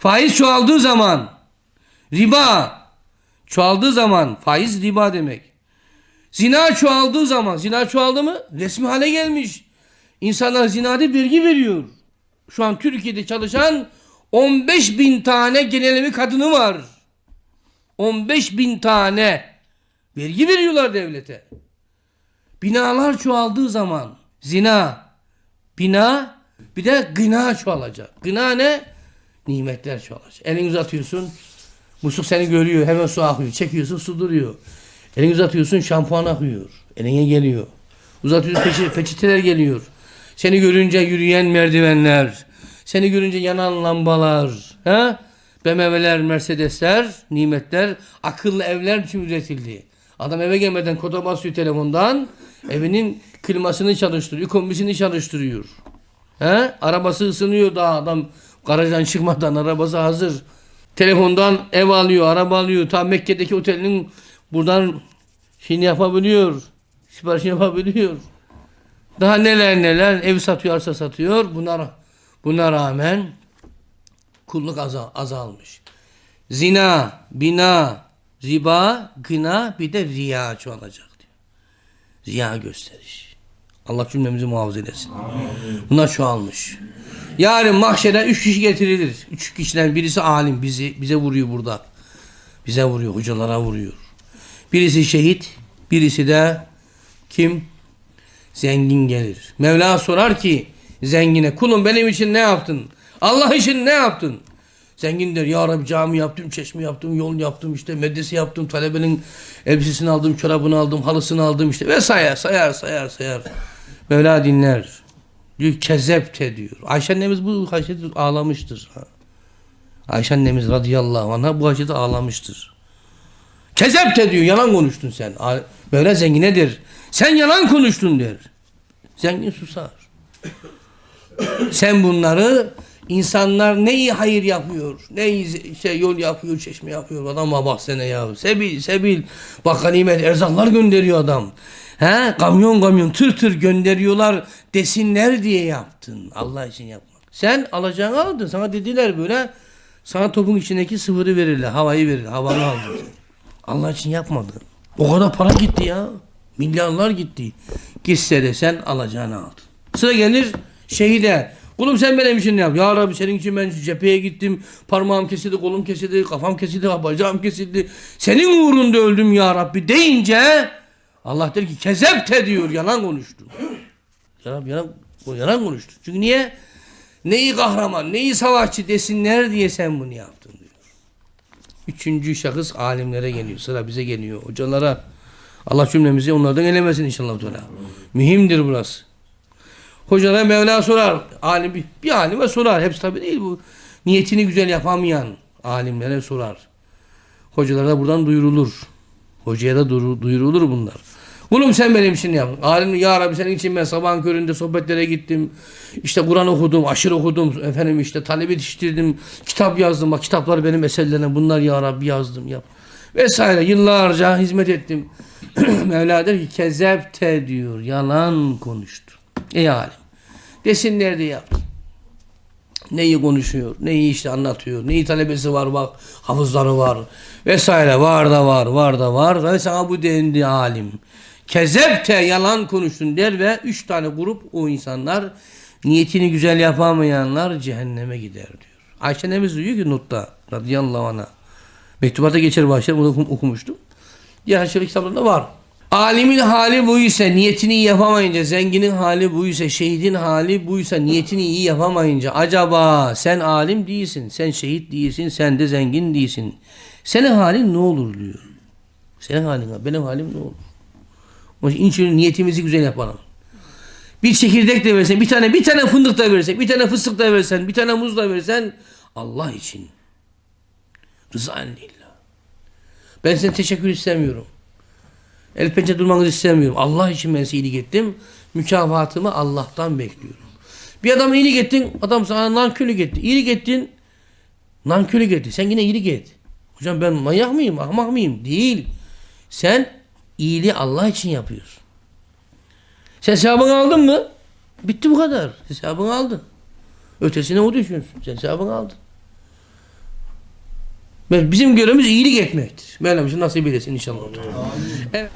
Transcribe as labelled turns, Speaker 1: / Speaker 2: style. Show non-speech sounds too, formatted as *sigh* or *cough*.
Speaker 1: Faiz çoğaldığı zaman riba çoğaldığı zaman faiz riba demek. Zina çoğaldığı zaman zina çoğaldı mı? Resmi hale gelmiş. İnsanlar zinada vergi veriyor. Şu an Türkiye'de çalışan 15 bin tane genel evi kadını var. 15 bin tane vergi veriyorlar devlete. Binalar çoğaldığı zaman zina, bina bir de gına çoğalacak. Gına ne? Nimetler çoğalacak. Elini uzatıyorsun. Musluk seni görüyor. Hemen su akıyor. Çekiyorsun su duruyor. Elini uzatıyorsun şampuan akıyor. Eline geliyor. Uzatıyorsun peçe, peçeteler geliyor. Seni görünce yürüyen merdivenler. Seni görünce yanan lambalar. He? BMW'ler, Mercedesler, nimetler, akıllı evler için üretildi. Adam eve gelmeden koda basıyor telefondan. Evinin klimasını çalıştırıyor, kombisini çalıştırıyor. He? Arabası ısınıyor daha adam garajdan çıkmadan arabası hazır. Telefondan ev alıyor, araba alıyor. Ta Mekke'deki otelinin buradan şeyini yapabiliyor. Siparişini yapabiliyor. Daha neler neler ev satıyor, arsa satıyor. Bunlar buna rağmen kulluk azal, azalmış. Zina, bina, riba, gına bir de riya çoğalacak diyor. Riya gösteriş. Allah cümlemizi muhafaza eylesin. Bunlar çoğalmış. Yarın mahşere üç kişi getirilir. Üç kişiden birisi alim. Bizi, bize vuruyor burada. Bize vuruyor. Hocalara vuruyor. Birisi şehit. Birisi de kim? Zengin gelir. Mevla sorar ki zengine kulum benim için ne yaptın? Allah için ne yaptın? Zengin der ya Rabbi cami yaptım, çeşme yaptım, yol yaptım, işte medrese yaptım, talebenin elbisesini aldım, çorabını aldım, halısını aldım işte ve sayar, sayar, sayar, sayar. Mevla dinler. Diyor kezepte diyor. Ayşe annemiz bu haşeti ağlamıştır. Ayşe annemiz radıyallahu anh'a bu haşeti ağlamıştır. Kezepte diyor yalan konuştun sen. Mevla zengine der. Sen yalan konuştun der. Zengin susar. Sen bunları insanlar ne iyi hayır yapıyor, ne iyi şey yol yapıyor, çeşme yapıyor. Adama baksana ya. Sebil, sebil. Bak ganimet erzaklar gönderiyor adam. He? Kamyon kamyon tır tır gönderiyorlar desinler diye yaptın. Allah için yapmak. Sen alacağını aldın. Sana dediler böyle sana topun içindeki sıvırı verirler. Havayı verirler. Havanı aldın. Allah için yapmadın. O kadar para gitti ya. Milyarlar gitti. Gitse de sen alacağını aldın. Sıra gelir şehide. Kulum sen benim için ne yap? Ya Rabbi senin için ben cepheye gittim. Parmağım kesildi, kolum kesildi, kafam kesildi, bacağım kesildi. Senin uğrunda öldüm ya Rabbi deyince Allah der ki kezepte diyor yalan konuştu. Yalan, o yalan konuştu. Çünkü niye? Neyi kahraman, neyi savaşçı desinler diye sen bunu yaptın diyor. Üçüncü şahıs alimlere geliyor. Sıra bize geliyor. Hocalara. Allah cümlemizi onlardan elemesin inşallah. Teala. Mühimdir burası. Hocalara Mevla sorar. Alim, bir, bir alime sorar. Hepsi tabi değil bu. Niyetini güzel yapamayan alimlere sorar. Hocalara da buradan duyurulur. Hocaya da duyuru- duyurulur bunlar. Kulum sen benim için yaptın? Alim ya Rabbi senin için ben sabahın köründe sohbetlere gittim. İşte Kur'an okudum, aşırı okudum. Efendim işte talep yetiştirdim. Kitap yazdım. Bak kitaplar benim eserlerine bunlar ya Rabbi yazdım. Yap. Vesaire yıllarca hizmet ettim. *clears throat* Mevla der ki kezepte diyor. Yalan konuştu. Ey alim. Desinler diye yaptın. Neyi konuşuyor, neyi işte anlatıyor, neyi talebesi var bak, hafızları var vesaire var da var, var da var ve sana bu dendi alim. Kezepte yalan konuştun der ve üç tane grup o insanlar niyetini güzel yapamayanlar cehenneme gider diyor. Ayşe annemiz diyor ki notta radıyallahu anh'a. Mektubata geçer başlar bunu okum- okumuştum. Diğer şöyle kitaplarında var. Alimin hali bu ise niyetini iyi yapamayınca, zenginin hali bu ise, şehidin hali bu ise niyetini iyi yapamayınca acaba sen alim değilsin, sen şehit değilsin, sen de zengin değilsin. Senin halin ne olur diyor. Senin halin, benim halim ne olur? Onun niyetimizi güzel yapalım. Bir çekirdek de versen, bir tane bir tane fındık da versen, bir tane fıstık da versen, bir tane muz da versen Allah için. Rıza lillah. Ben sana teşekkür istemiyorum. El pençe durmanızı istemiyorum. Allah için ben size iyilik ettim. Mükafatımı Allah'tan bekliyorum. Bir adam iyilik ettin, adam sana nankörlük etti. İyilik ettin, nankörlük etti. Sen yine iyilik et. Hocam ben manyak mıyım, ahmak mıyım? Değil. Sen iyiliği Allah için yapıyorsun. Sen sevabını aldın mı? Bitti bu kadar. Sen sevabını aldın. Ötesine o düşünsün. Sen sevabını aldın.
Speaker 2: Bizim görevimiz iyilik etmektir. Mevlamız nasip eylesin inşallah. Evet.